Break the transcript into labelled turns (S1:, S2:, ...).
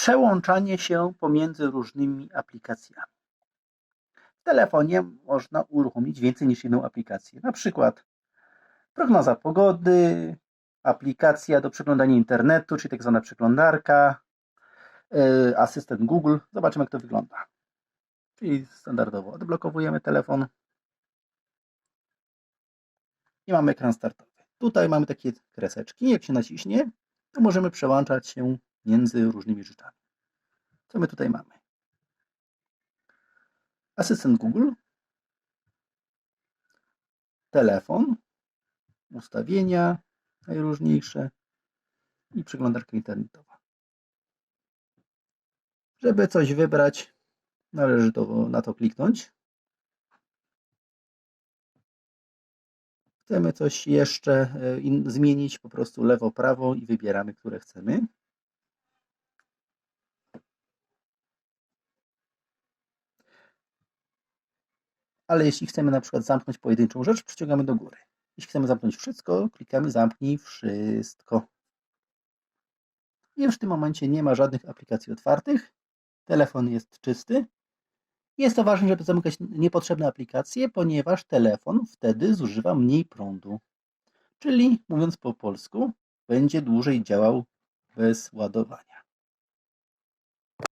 S1: przełączanie się pomiędzy różnymi aplikacjami. W telefonie można uruchomić więcej niż jedną aplikację. Na przykład prognoza pogody, aplikacja do przeglądania internetu, czyli tak zwana przeglądarka, yy, asystent Google. Zobaczymy, jak to wygląda. Czyli standardowo odblokowujemy telefon i mamy ekran startowy. Tutaj mamy takie kreseczki. Jak się naciśnie, to możemy przełączać się między różnymi rzeczami. Co my tutaj mamy? Asystent Google, telefon, ustawienia najróżniejsze i przeglądarka internetowa. Żeby coś wybrać, należy to, na to kliknąć. Chcemy coś jeszcze e, in, zmienić, po prostu lewo, prawo i wybieramy, które chcemy. Ale jeśli chcemy na przykład zamknąć pojedynczą rzecz, przyciągamy do góry. Jeśli chcemy zamknąć wszystko, klikamy zamknij wszystko. Już w tym momencie nie ma żadnych aplikacji otwartych. Telefon jest czysty. Jest to ważne, żeby zamykać niepotrzebne aplikacje, ponieważ telefon wtedy zużywa mniej prądu. Czyli, mówiąc po polsku, będzie dłużej działał bez ładowania.